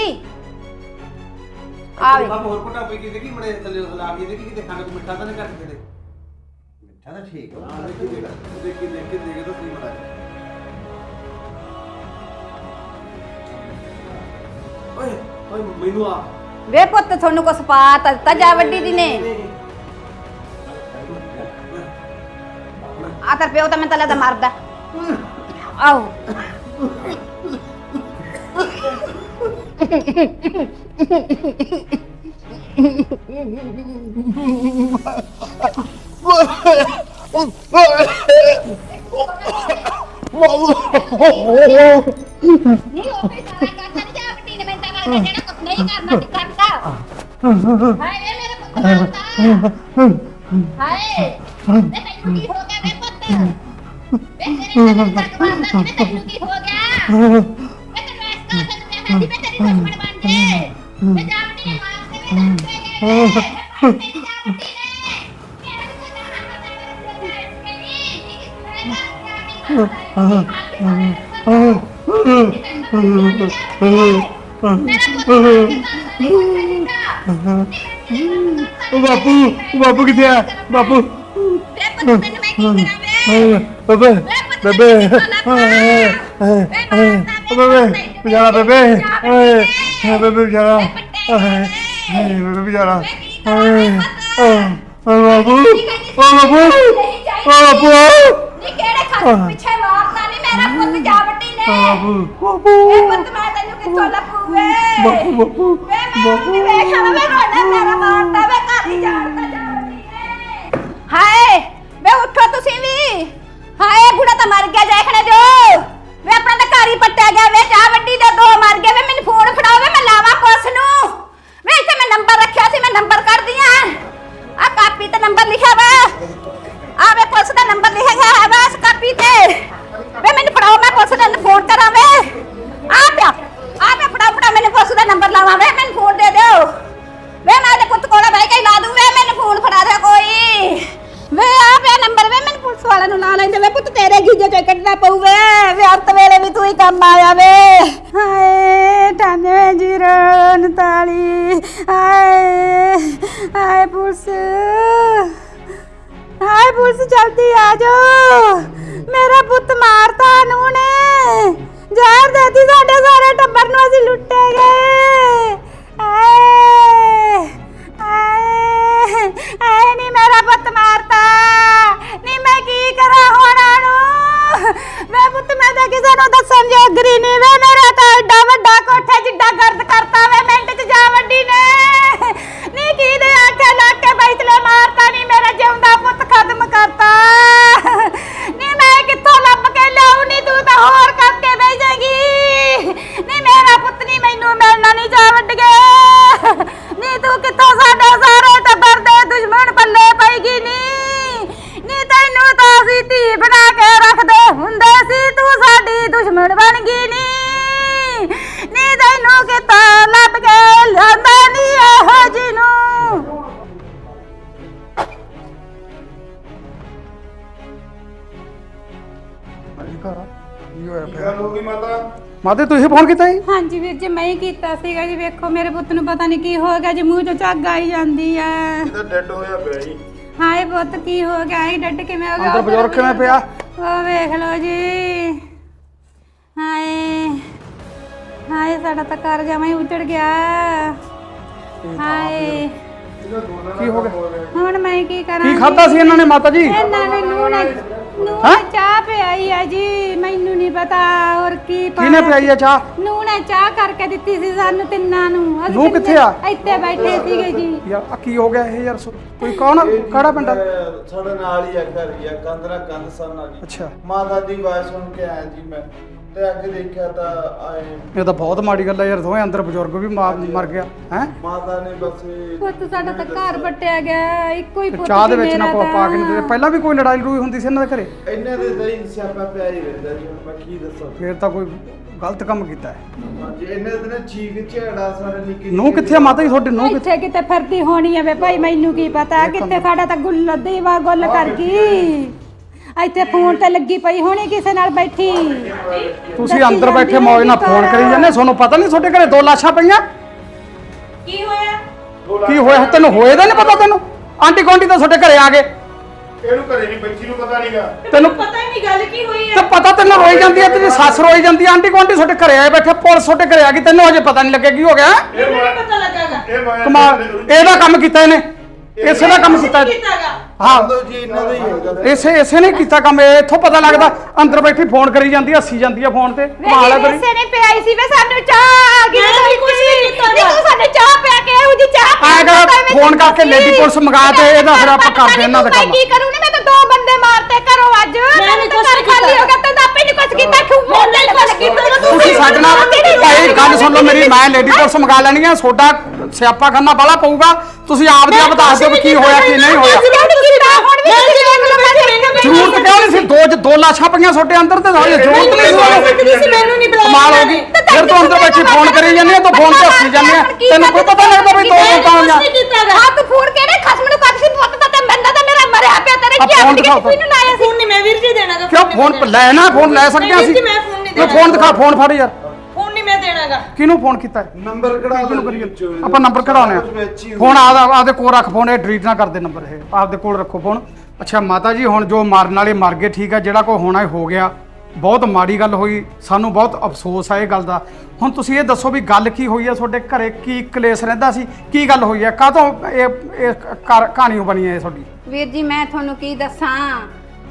[SPEAKER 2] ਆ ਵੇ
[SPEAKER 3] ਬਾਪੂ ਹੋਰ ਕੋਟਾ ਪਈ ਕੀ ਦੇਖੀ ਮੜੇ ਥੱਲੇ ਲਾ ਕੇ ਦੇਖੀ ਕਿਤੇ ਖਾਣੇ ਕੋ ਮਿੱਠਾ ਤਾਂ ਨਹੀਂ ਘੱਟ ਕਿਤੇ
[SPEAKER 4] ਮਿੱਠਾ ਤਾਂ ਠੀਕ ਆ।
[SPEAKER 3] ਹਾਂ ਦੇਖੀ ਦੇਖ ਦੇਖੀ ਦੇਖੀ ਦੇਖ ਤਾਂ ਸਹੀ ਮੜਾ ਓਏ ਓਏ ਮੈਨੂੰ ਆ।
[SPEAKER 2] ਵੇ ਪੁੱਤ ਤੁਹਾਨੂੰ ਕੁਛ ਪਾ ਤਾ ਦਿੱਤਾ ਜਾ ਵੱਡੀ ਦੀ ਨੇ। ਆ ਤਰ ਪਿਓ ਤਾਂ ਮੈਂ ਤਲੇ ਦਾ ਨੇ ਤਾਂ ਤੇ ਕੀ ਮਾਰਦਾ। ਸੀ ਤੈਨੂੰ ਕੀ ਹੋ ਗਿਆ ਵੇ ਤੈਨੂੰ ਇਸ ਕਾਲ ਤੇ ਮੈਂ ਹੱਦੀ ਵੇ ਤੇਰੀ ਦੁਸ਼ਮਣ ਬਣ ਜੇ ਵੇ ਜਾ ਵੱਡੀ ਨੇ ਮਾਰ ਦੇ ਵੇ ਤੈਨੂੰ ਵੇ ਜਾ ਵੱਡੀ ਨੇ ਮੇਰੇ ਕੋਲ ਤਾਂ ਹੱਥ ਦੇ
[SPEAKER 3] ਉਹ ਬਾਪੂ ਉਹ ਬਾਪੂ ਕਿੱਥੇ ਆ ਬਾਪੂ ਬੇਬੇ ਬੇਬੇ ਬੇਬੇ ਵਿਚਾਰਾ ਬੇਬੇ ਓਏ ਬੇਬੇ ਵਿਚਾਰਾ ਓਏ ਬੇਬੇ ਵਿਚਾਰਾ ਓਏ ਓ ਬਾਪੂ ਓ ਬਾਪੂ ਓ ਬਾਪੂ
[SPEAKER 2] ਨੀ ਕਿਹੜੇ ਖੱਤ ਪਿੱਛੇ ਮਾਰਦਾ ਨੀ ਮੇਰਾ ਪੁੱਤ ਜਾ ਵੱਡੀ ਨੇ
[SPEAKER 3] ਬਾਪੂ
[SPEAKER 2] ਇਹ ਪੁੱਤ ਮੈਂ ਤੈਨੂੰ ਕਿੱਥੋਂ ਲੱਭੂ ਵੇ
[SPEAKER 3] ਬਾਪੂ ਬਾਪੂ
[SPEAKER 2] ਵੇ ਮੈਂ ਨਹੀਂ ਵੇਖਾਂ ਵੇ ਰੋਣਾ ਮੇਰਾ ਮਾਰਦਾ ਵੇ ਘਰ ਹੀ ਜਾਣਦਾ ਜਾ ਵੱਡੀ ਨੇ। ਹਾਏ ਵੇ ਉੱਠੋ ਤੁਸੀਂ ਵੀ। ਹਾਏ ਬੁੜਾ ਤਾਂ ਮਰ ਗਿਆ ਦੇਖਣੇ ਜੋ ਵੇ ਆਪਣਾ ਤਾਂ ਘਰ ਹੀ ਪੱਟਿਆ ਗਿਆ, ਵੇ ਚਾਹ ਵੱਡੀ ਦੇ ਦੋ ਮਰ ਗਏ, ਵੇ ਮੈਨੂੰ ਫੋਨ ਫੜਾਓ, ਵੇ ਮੈਂ ਲਾਵਾਂ ਕੁਸ ਨੂੰ। ਵੇ ਇੱਥੇ ਮੈਂ ਨੰਬਰ ਰੱਖਿਆ ਸੀ, ਮੈਂ ਨੰਬਰ ਕੱਢਦੀ ਆ। ਆ ਕਾਪੀ ਤੇ ਨੰਬਰ ਲਿਖਿਆ ਦੀ ਧੀ ਬਣਾ ਕੇ ਰੱਖਦੇ ਹੁੰਦੇ ਸੀ ਤੂੰ ਸਾਡੀ ਦੁਸ਼ਮਣ ਬਣ ਗਈ ਨੀ। ਨੀ ਤੈਨੂੰ ਕਿਤਾ ਲੱਭ ਕੇ ਲਿਆਂਦਾ ਨੀ ਇਹੋ ਜੀ ਨੂੰ।
[SPEAKER 5] ਗੱਲ ਹੋ ਫੋਨ ਕੀਤਾ ਜੀ?
[SPEAKER 6] ਹਾਂਜੀ ਵੀਰ ਜੀ ਮੈਂ ਹੀ ਕੀਤਾ ਸੀਗਾ ਜੀ ਵੇਖੋ ਮੇਰੇ ਪੁੱਤ ਨੂੰ ਪਤਾ ਨਹੀਂ ਕੀ ਹੋ ਗਿਆ ਜੀ ਮੂੰਹ ਚੋਂ ਝੱਗ ਆਈ ਜਾਂਦੀ ਆ।
[SPEAKER 7] ਇਹਦਾ ਡੈਡ ਹੋਇਆ ਪਿਆ ਜੀ।
[SPEAKER 6] ਹਾਏ ਪੁੱਤ ਕੀ ਹੋ ਗਿਆ? ਇਹ ਡੱਡ ਕਿਵੇਂ ਹੋ ਗਿਆ?
[SPEAKER 5] ਅੰਦਰ ਬਜ਼ੁਰਗ ਕਿਵੇਂ ਪਿਆ?
[SPEAKER 6] ਉਹ ਵੇਖ ਲਓ ਜੀ। ਹਾਏ। ਹਾਏ ਸਾਡਾ ਤਾਂ ਘਰ ਜਮਾਂ ਹੀ ਉਜੜ ਗਿਆ। ਹਾਏ।
[SPEAKER 5] ਕੀ ਹੋ ਗਿਆ?
[SPEAKER 6] ਹੁਣ ਮੈਂ ਕੀ ਕਰਾਂ
[SPEAKER 5] ਕੀ ਖਾਦਾ ਸੀ ਇਹਨਾਂ ਨੇ ਮਾਤਾ ਜੀ?
[SPEAKER 6] ਇਹਨਾਂ ਨੇ ਨੂਨ ਨੂਨ
[SPEAKER 5] ਹੈਂ?
[SPEAKER 6] ਚਾਹ ਪਿਆਈ ਆ ਜੀ ਮੈਨੂੰ ਨਹੀਂ ਪਤਾ ਹੋਰ ਕੀ
[SPEAKER 5] ਕਿਹਨੇ
[SPEAKER 6] ਪਾਇਆ
[SPEAKER 5] ਪਿਆਈ ਆ ਚਾਹ?
[SPEAKER 6] ਨੂਨ ਚਾਹ ਕਰਕੇ ਦਿੱਤੀ ਸੀ ਸਾਨੂੰ ਤਿੰਨਾਂ ਨੂੰ। ਅਸੀਂ
[SPEAKER 5] ਨੂੰਹ
[SPEAKER 6] ਤਿੰਨੇ
[SPEAKER 5] ਕਿੱਥੇ ਆ?
[SPEAKER 6] ਇੱਥੇ ਬੈਠੇ ਸੀਗੇ ਜੀ।
[SPEAKER 5] ਯਾਰ ਆ ਕੀ ਹੋ ਗਿਆ ਇਹ ਯਾਰ ਸੁ- ਕੋਈ ਕੌਣ ਕਿਹੜਾ ਪਿੰਡ ਆ?
[SPEAKER 8] ਸਾਡੇ ਨਾਲ ਹੀ ਆ ਘਰ ਹੀ ਆ ਨਾਲ ਕੰਧ ਸਾਨਾ ਜੀ।
[SPEAKER 5] ਅੱਛਾ।
[SPEAKER 8] ਮਾਤਾ ਦੀ ਆਵਾਜ਼ ਸੁਣ ਕੇ ਆਇਆ ਜੀ ਮੈਂ। ਤੇ ਅੱਗੇ ਦੇਖਿਆ ਤਾਂ ਆਏ
[SPEAKER 5] ਇਹ ਤਾਂ ਬਹੁਤ ਮਾੜੀ ਗੱਲ ਆ ਯਾਰ ਦੋਵੇਂ ਅੰਦਰ ਬਜ਼ੁਰਗ ਵੀ ਮਾ- ਮਰ ਗਿਆ ਹੈ?
[SPEAKER 8] ਮਾਤਾ ਨੇ ਬਸ ਇਹ
[SPEAKER 6] ਪੁੱਤ ਸਾਡਾ ਤਾਂ ਘਰ ਪੱਟਿਆ ਗਿਆ ਇੱਕੋ ਹੀ ਪੁੱਤ
[SPEAKER 5] ਚਾਹ ਦੇ
[SPEAKER 6] ਸੀ
[SPEAKER 5] ਵਿੱਚ ਨਾ
[SPEAKER 6] ਮੇਰਾ
[SPEAKER 5] ਪਾ ਪਾ ਕੇ ਨਹੀਂ
[SPEAKER 6] ਤਾਂ।
[SPEAKER 5] ਦਿੰਦੇ। ਪਹਿਲਾਂ ਵੀ ਕੋਈ ਲੜਾਈ ਲੜੂਈ ਹੁੰਦੀ ਸੀ ਇਹਨਾਂ ਦੇ ਘਰੇ?
[SPEAKER 8] ਇਹਨਾਂ ਦੇ ਦਹੀਂ ਸਿਆਪਾ ਪਿਆ ਹੀ ਰਹਿੰਦਾ ਜੀ ਹੁਣ ਮੈਂ ਕੀ ਦੱਸਾਂ।
[SPEAKER 5] ਫੇਰ ਤਾਂ ਕੋਈ ਗਲਤ ਕੰਮ ਕੀਤਾ ਹੈ।
[SPEAKER 8] ਹਾਂਜੀ ਇਹਨਾਂ ਦੇ ਨਾ ਚੀਕ ਝੇੜਾ ਸਾਡੇ ਨਿੱਕੀ
[SPEAKER 5] ਨੂੰ ਕਿੱਥੇ ਆ ਮਾਤਾ ਜੀ ਤੁਹਾਡੀ ਨੂੰ ਕਿੱਥੇ
[SPEAKER 6] ਇੱਥੇ ਕਿਤੇ ਫਿਰਦੀ ਹੋਣੀ ਆ ਵੇ? ਭਾਈ ਮੈਨੂੰ ਕੀ ਪਤਾ ਕਿੱਥੇ ਸਾਡਾ ਤਾਂ ਗੁੱਲ ਦੇਵਾ ਗੁੱਲ ਕਰ ਗਈ। ਇੱਥੇ ਫੋਨ ਤੇ ਲੱਗੀ ਪਈ ਹੋਣੀ ਕਿਸੇ ਨਾਲ ਬੈਠੀ।
[SPEAKER 5] ਤੁਸੀਂ ਅੰਦਰ ਬੈਠੇ ਮੌਜ ਨਾਲ ਫੋਨ ਕਰੀ ਜਾਂਦੇ ਤੁਹਾਨੂੰ ਪਤਾ ਨਹੀਂ ਤੁਹਾਡੇ ਘਰੇ ਦੋ ਲਾਸ਼ਾਂ ਪਈਆਂ?
[SPEAKER 1] ਕੀ ਹੋਇਆ?
[SPEAKER 5] ਕੀ ਹੋਇਆ? ਤੈਨੂੰ ਹੋਏ ਦਾ ਨਹੀਂ ਪਤਾ ਤੈਨੂੰ? ਆਂਟੀ ਕੌਂਟੀ ਤਾਂ ਤੁਹਾਡੇ ਘਰੇ ਆ ਗਏ।
[SPEAKER 7] ਇਹਨੂੰ ਘਰੇ ਨਹੀਂ ਬੱਚੀ ਨੂੰ ਪਤਾ ਨਹੀਂਗਾ
[SPEAKER 5] ਤੈਨੂੰ
[SPEAKER 1] ਪਤਾ ਹੀ ਨਹੀਂ ਗੱਲ ਕੀ ਹੋਈ
[SPEAKER 5] ਤੇ ਪਤਾ ਤੈਨੂੰ ਰੋਈ ਜਾਂਦੀ ਹੈ ਤੇਰੀ ਸੱਸ ਰੋਈ ਜਾਂਦੀ ਹੈ ਆਂਟੀ ਕੌਂਟੀ ਤੁਹਾਡੇ ਘਰੇ ਆਏ ਬੈਠੇ ਪੁਲਿਸ ਤੁਹਾਡੇ ਘਰੇ ਆ ਗਈ ਤੈਨੂੰ ਅਜੇ ਪਤਾ ਨਹੀਂ ਲੱਗਿਆ ਕੀ ਹੋ ਗਿਆ
[SPEAKER 7] ਇਹ ਮੈਂ
[SPEAKER 1] ਪਤਾ ਲੱਗਾਗਾ
[SPEAKER 7] ਇਹ ਮੈਂ
[SPEAKER 5] ਕਮਾਲ ਇਹਦਾ ਕੰਮ ਕੀਤਾ ਇਹਨੇ। ਇਸੇ ਦਾ ਕੰਮ ਕੀਤਾ
[SPEAKER 1] ਕੀਤਾਗਾ?
[SPEAKER 5] ਹਾਂ।
[SPEAKER 8] ਲੋ ਜੀ ਇਹਨਾਂ ਦਾ ਹੀ ਹੈਗਾ
[SPEAKER 5] ਇਸੇ ਇਸੇ ਨੇ ਕੀਤਾ ਕੰਮ ਇਹ ਇੱਥੋਂ ਪਤਾ ਲੱਗਦਾ ਅੰਦਰ ਬੈਠੀ ਫੋਨ ਕਰੀ ਜਾਂਦੀ ਹੈ, ਹੱਸੀ ਜਾਂਦੀ ਹੈ ਫੋਨ ਤੇ ਕਮਾਲ ਹੈ ਤੇਰੀ
[SPEAKER 2] ਵੇਸੇ ਨੇ ਪਿਆਈ ਸੀ ਵੇ ਸਾਨੂੰ ਚਾਹ ਆ ਗਈ
[SPEAKER 1] ਕੁਛ ਨਹੀਂ ਕੀਤਾ
[SPEAKER 2] ਨਹੀਂ ਤੂੰ ਸਾਨੂੰ ਚਾਹ ਪਿਆ ਕੇ ਇਹੋ ਜੀ ਚਾਹ ਕੇ
[SPEAKER 5] ਫੋਨ ਕਰਕੇ ਲੇਡੀ ਪੁਲਿਸ ਮੰਗਾ ਤੇ ਇਹਦਾ ਫਿਰ ਆਪਾਂ ਕਰਦੇ ਇਹਨਾਂ ਦਾ
[SPEAKER 2] ਮੈਂ
[SPEAKER 5] ਕੰਮ।
[SPEAKER 2] ਕੀ ਕਰੂੰ ਨੀ ਮੈਂ ਤਾਂ ਦੋ ਬੰਦੇ ਮਾਰਤੇ ਘਰੋਂ ਅੱਜ
[SPEAKER 1] ਮੈਂ ਨੀ
[SPEAKER 2] ਤਾਂ
[SPEAKER 1] ਕੁਛ
[SPEAKER 2] ਘਰ ਖਾਲੀ
[SPEAKER 1] ਕੀਤਾ।
[SPEAKER 2] ਹੋ ਗਿਆ ਤੈਨੂੰ ਆਪੇ ਨਹੀਂ ਕੁਛ ਕੀਤਾ। ਖੂ
[SPEAKER 1] ਮੈਂ ਨਹੀਂ ਕੁਛ ਕੀਤਾ,
[SPEAKER 5] ਤੁਸੀਂ ਸਾਡੇ ਨਾਲ ਭਾਈ ਗੱਲ ਸੁਣ ਲਓ ਮੇਰੀ ਮੈਂ ਲੇਡੀ ਪੁਲਿਸ ਮੰਗਾ ਲੈਣੀ ਆ ਤੁਹਾਡਾ ਸਿਆਪਾ ਖਾਨਾ ਬਾਲਾ ਪਊਗਾ। ਤੁਸੀਂ ਆਪ ਦੀ ਆਪ ਦੱਸ ਦਿਓ ਵੀ ਕੀ ਹੋਇਆ ਕੀ ਨਹੀਂ ਹੋਇਆ। ਜ਼ਰੂਰਤ ਕਿਉਂ ਨਹੀਂ ਸੀ ਦੋ ਦੋ ਲਾਸ਼ਾਂ ਪਈਆਂ ਤੁਹਾਡੇ ਅੰਦਰ ਤੇ ਜ਼ਰੂਰਤ ਨਹੀਂ ਸੀ।
[SPEAKER 1] ਤੁਸੀਂ ਮੈਨੂੰ ਨਹੀਂ ਬੁਲਾਇਆ
[SPEAKER 5] ਕਮਾਲ ਹੋ ਗਈ। ਫਿਰ ਤੂੰ ਅੰਦਰ ਬੈਠੀ ਫੋਨ ਕਰੀ ਜਾਂਦੀ ਆ ਤੂੰ ਫੋਨ ਤੇ ਹੱਸੀ ਜਾਂਦੀ ਆ ਤੈਨੂੰ ਕੋਈ ਪਤਾ ਨਹੀਂ ਲੱਗਦਾ ਵੀ ਦੋ ਲੋਕਾਂ ਹੋਈਆਂ
[SPEAKER 2] ਕੀਤਾਗਾ ਹੱਥ ਫੋੜ ਕੇ ਨੇ ਖਸਮ ਨੂੰ ਕੱਢ ਸੀ ਪੁੱਤ ਤਾਂ ਤੇ ਬੰਦਾ ਤਾਂ ਮੇਰਾ ਮਰਿਆ ਪਿਆ ਤੇਰੇ
[SPEAKER 5] ਆ
[SPEAKER 2] ਕੀ ਆਪਣੀ
[SPEAKER 5] ਦਿਖਾਓ।
[SPEAKER 2] ਕਿਸੇ ਨੂੰ ਲਾਇਆ ਸੀ?
[SPEAKER 1] ਫੋਨ ਨਹੀਂ ਮੈਂ ਵੀਰ ਜੀ ਦੇਣਾਗਾ
[SPEAKER 5] ਕਿਉਂ ਫੋਨ ਲੈ ਨਾ ਫੋਨ ਲੈ ਸਕਦੇ ਆ
[SPEAKER 1] ਜੀ, ਮੈਂ ਫੋਨ ਨਹੀਂ
[SPEAKER 5] ਲੈ ਫੋਨ ਦਿਖਾ ਫੋਨ ਫੜ ਯਾਰ।
[SPEAKER 1] ਦੇਣਾਗਾ
[SPEAKER 5] ਕਿਹਨੂੰ ਫੋਨ ਕੀਤਾ ਹੈ?
[SPEAKER 8] ਨੰਬਰ ਕਢਾ ਲਓ ਜੀ
[SPEAKER 5] ਆਪਾਂ ਨੰਬਰ ਕਢਾਉਣੇ ਆ ਫੋਨ ਆਦਾ ਆਪਦੇ ਕੋਲ ਰੱਖ ਫੋਨ ਇਹ ਡਿਲੀਟ ਨਾ ਕਰਦੇ ਨੰਬਰ ਇਹ। ਆਪਦੇ ਕੋਲ ਰੱਖੋ ਫੋਨ ਅੱਛਾ ਮਾਤਾ ਜੀ ਹੁਣ ਜੋ ਮਰਨ ਵਾਲੇ ਮਰ ਗਏ ਠੀਕ ਆ ਜਿਹੜਾ ਕੋ ਹੋਣਾ ਹੀ ਹੋ ਗਿਆ। ਬਹੁਤ ਮਾੜੀ ਗੱਲ ਹੋਈ। ਸਾਨੂੰ ਬਹੁਤ ਅਫਸੋਸ ਆ ਇਹ ਗੱਲ ਦਾ। ਹੁਣ ਤੁਸੀਂ ਇਹ ਦੱਸੋ ਵੀ ਗੱਲ ਕੀ ਹੋਈ ਆ ਤੁਹਾਡੇ ਘਰੇ? ਕੀ ਕਲੇਸ਼ ਰਹਿੰਦਾ ਸੀ? ਕੀ ਗੱਲ ਹੋਈ ਆ? ਕਾਹਤੋਂ ਇਹ ਇਹ ਕਹਾਣੀ ਬਣੀ ਹੈ ਤੁਹਾਡੀ?
[SPEAKER 2] ਵੀਰ ਜੀ ਮੈਂ ਤੁਹਾਨੂੰ ਕੀ ਦੱਸਾਂ?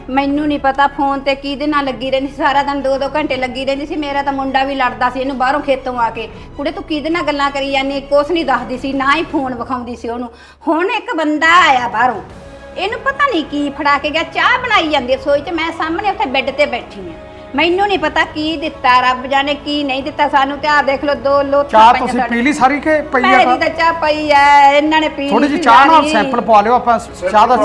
[SPEAKER 2] ਮੈਨੂੰ ਨਹੀਂ ਪਤਾ ਫੋਨ ਤੇ ਕਿਹਦੇ ਨਾਲ ਲੱਗੀ ਰਹਿੰਦੀ ਸੀ। ਸਾਰਾ ਦਿਨ 2-2 ਘੰਟੇ ਲੱਗੀ ਰਹਿੰਦੀ ਸੀ। ਮੇਰਾ ਤਾਂ ਮੁੰਡਾ ਵੀ ਲੜਦਾ ਸੀ ਇਹਨੂੰ ਬਾਹਰੋਂ ਖੇਤੋਂ ਆ ਕੇ। ਕੁੜੇ, ਤੂੰ ਕਿਹਦੇ ਨਾਲ ਗੱਲਾਂ ਕਰੀ ਜਾਂਦੀ ਕੁਛ ਨਹੀਂ ਦੱਸਦੀ ਸੀ, ਨਾ ਹੀ ਫੋਨ ਵਿਖਾਉਂਦੀ ਸੀ ਉਹਨੂੰ। ਹੁਣ ਇੱਕ ਬੰਦਾ ਆਇਆ ਬਾਹਰੋਂ। ਇਹਨੂੰ ਪਤਾ ਨਹੀਂ ਕੀ ਫੜਾ ਕੇ ਗਿਆ। ਚਾਹ ਬਣਾਈ ਜਾਂਦੀ ਰਸੋਈ 'ਚ। ਮੈਂ ਸਾਹਮਣੇ ਉੱਥੇ ਬੈੱਡ ਤੇ ਬੈਠੀ ਹਾਂ ਮੈਨੂੰ ਨਹੀਂ ਪਤਾ ਕੀ ਦਿੱਤਾ ਰੱਬ ਜਾਣੇ ਕੀ ਨਹੀਂ ਦਿੱਤਾ ਸਾਨੂੰ ਤੇ ਆ ਦੇਖ ਲਓ ਦੋ ਲੋਥਾਂ
[SPEAKER 5] ਚਾਹ ਤੁਸੀਂ। ਪੀ ਲਈ ਸਾਰੀ ਕਿ ਪਈ ਆ
[SPEAKER 2] ਤਾਂ? ਚਾਹ ਪਈ ਐ ਇਹਨਾਂ ਨੇ ਪੀ
[SPEAKER 5] ਥੋੜੀ ਜਿਹੀ ਚਾਹ ਨਾਲ। ਸੈਂਪਲ ਪਵਾ ਲਿਓ ਆਪਾਂ ਚਾਹ ਦਾ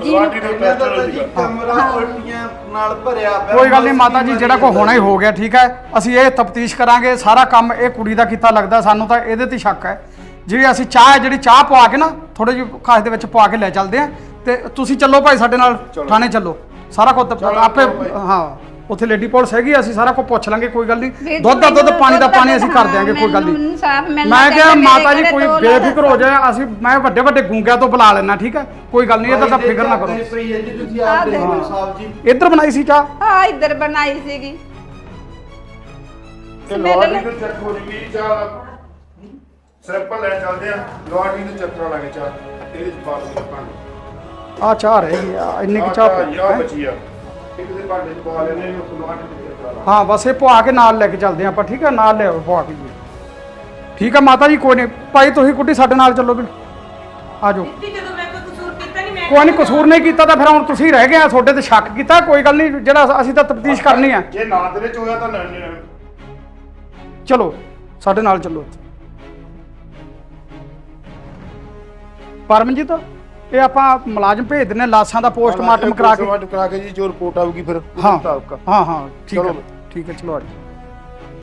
[SPEAKER 8] ਜੀ ਕਮਰਾ ਉਲਟੀਆਂ ਨਾਲ ਭਰਿਆ ਪਿਆ
[SPEAKER 5] ਕੋਈ ਗੱਲ ਨਹੀਂ ਮਾਤਾ ਜੀ ਜਿਹੜਾ ਕੋ ਹੋਣਾ ਹੀ ਹੋ ਗਿਆ ਠੀਕ ਹੈ ਅਸੀਂ ਇਹ ਤਫਤੀਸ਼ ਕਰਾਂਗੇ ਸਾਰਾ ਕੰਮ ਇਹ ਕੁੜੀ ਦਾ ਕੀਤਾ ਲੱਗਦਾ ਸਾਨੂੰ ਤਾਂ ਇਹਦੇ ਤੇ ਸ਼ੱਕ ਹੈ ਜਿਹੜੀ ਅਸੀਂ ਚਾਹ ਹੈ ਜਿਹੜੀ ਚਾਹ ਪਵਾ ਕੇ ਨਾ ਥੋੜੇ ਜਿਹੀ ਖਾਸ ਦੇ ਵਿੱਚ ਪਵਾ ਕੇ ਲੈ ਚੱਲਦੇ ਆ। ਤੇ ਤੁਸੀਂ ਚੱਲੋ ਭਾਈ ਸਾਡੇ ਨਾਲ ਥਾਣੇ ਚੱਲੋ। ਸਾਰਾ ਕੁਝ ਆਪੇ ਹਾਂ। ਉੱਥੇ ਲੇਡੀ ਪੁਲਿਸ ਹੈਗੀ ਆ, ਅਸੀਂ ਸਾਰਾ ਕੁਝ ਪੁੱਛ ਲਾਂਗੇ ਕੋਈ ਗੱਲ ਨਹੀਂ।
[SPEAKER 2] ਵੀਰ
[SPEAKER 5] ਦੁੱਧ ਦਾ ਦੁੱਧ
[SPEAKER 2] ਮੈਨੂੰ
[SPEAKER 5] ਪਾਣੀ ਦਾ
[SPEAKER 2] ਦੁੱਧ
[SPEAKER 5] ਪਾਣੀ ਅਸੀਂ ਕਰ ਦਿਆਂਗੇ ਕੋਈ ਗੱਲ
[SPEAKER 2] ਮੈਨੂੰ
[SPEAKER 5] ਨਹੀਂ
[SPEAKER 2] ਇਨਸਾਫ਼ ਮਿਲਣਾ
[SPEAKER 5] ਮੈਂ ਕਿਹਾ
[SPEAKER 2] ਚਾਹੀਦਾ,
[SPEAKER 5] ਮਾਤਾ ਜੀ
[SPEAKER 2] ਮੇਰੇ
[SPEAKER 5] ਕੋਈ
[SPEAKER 2] ਕੋਲ
[SPEAKER 5] ਬੇਫਿਕਰ ਹੋ ਜਾਏ ਅਸੀਂ ਮੈਂ ਵੱਡੇ ਵੱਡੇ ਗੂੰਗਿਆਂ ਤੋਂ ਬੁਲਾ ਲੈਣਾ ਠੀਕ ਹੈ? ਕੋਈ ਗੱਲ ਨਹੀਂ ਇਹਦਾ ਤਾਂ ਫਿਕਰ ਨਾ ਕਰੋ।
[SPEAKER 8] ਪਈ ਹੈ ਜੀ ਤੁਸੀਂ ਆਪ ਦੇਖ। ਲਓ ਸਾਹਿਬ ਜੀ
[SPEAKER 5] ਇੱਧਰ ਬਣਾਈ ਸੀ ਚਾਹ?
[SPEAKER 2] ਆ ਇੱਧਰ ਬਣਾਈ ਸੀਗੀ।
[SPEAKER 7] ਤੇ ਲੋਹਾਟੀ ਨੂੰ ਚੈੱਕ ਹੋ ਜੂਗੀ ਚਾਹ। ਸੈਂਪਲ ਲੈ ਚੱਲਦੇ ਆ ਲੋਹਾਟੀ ਨੂੰ ਚੈੱਕ ਕਰਾ ਲਾਂਗੇ ਚਾਹ। ਇਹਦੇ ਚ ਪਾ ਦੂੰਗਾ ਪਾਣੀ।
[SPEAKER 5] ਆ ਚਾਹ ਰਹੀ ਆ ਇੰਨੀ ਕਿ ਚਾਹ
[SPEAKER 7] ਯਾ
[SPEAKER 5] ਹੈਂ?
[SPEAKER 7] ਬਚੀ ਆ। ਭਾਂਡੇ ਚ ਲੈਣੇ ਨੇ ਉਸ
[SPEAKER 5] ਹਾਂ ਬਸ ਇਹ ਪਵਾ ਕੇ ਨਾਲ ਲੈ ਕੇ ਚੱਲਦੇ ਆਪਾਂ ਠੀਕ ਹੈ ਨਾਲ ਲਿਆਓ ਪਵਾ ਕੇ ਜੀ। ਠੀਕ ਹੈ ਮਾਤਾ ਜੀ ਕੋਈ ਨਹੀਂ। ਭਾਈ ਤੁਸੀਂ ਕੁੱਟੀ ਸਾਡੇ ਨਾਲ ਚੱਲੋ ਵੀ। ਆ ਜਾਓ
[SPEAKER 1] ਜਦੋਂ ਮੈਂ ਕੋਈ ਕਸੂਰ ਕੀਤਾ ਨਹੀਂ ਮੈਂ
[SPEAKER 5] ਕੋਈ ਨਹੀਂ ਕਸੂਰ ਨਹੀਂ ਕੀਤਾ ਤਾਂ ਫਿਰ ਹੁਣ ਤੁਸੀਂ ਰਹਿ ਗਏ ਆ ਤੁਹਾਡੇ ਤੇ ਸ਼ੱਕ ਕੀਤਾ ਕੋਈ ਗੱਲ ਨਹੀਂ ਜਿਹੜਾ ਅਸੀਂ ਤਾਂ ਤਫਤੀਸ਼ ਕਰਨੀ ਆ।
[SPEAKER 7] ਜੇ ਨਾ ਤੇਰੇ ਚ ਹੋਇਆ ਤਾਂ ਨਾ- ਨਾ-
[SPEAKER 5] ਚਲੋ ਸਾਡੇ ਨਾਲ ਚੱਲੋ ਪਰਮਜੀਤ? ਇਹ ਆਪਾਂ ਮੁਲਾਜ਼ਮ ਭੇਜ ਦਿੰਨੇ ਲਾਸ਼ਾਂ ਦਾ ਪੋਸਟਮਾਰਟਮ ਕਰਾ ਕੇ।
[SPEAKER 7] ਪੋਸਟਮਾਰਟਮ ਕਰਾ ਕੇ ਜੀ ਜੋ ਰਿਪੋਰਟ ਆਊਗੀ ਫਿਰ
[SPEAKER 5] ਹਾਂ ਹਾਂ ਹਾਂ ਠੀਕ ਹੈ। ਠੀਕ ਹੈ ਚਲੋ ਆ ਜਾਓ।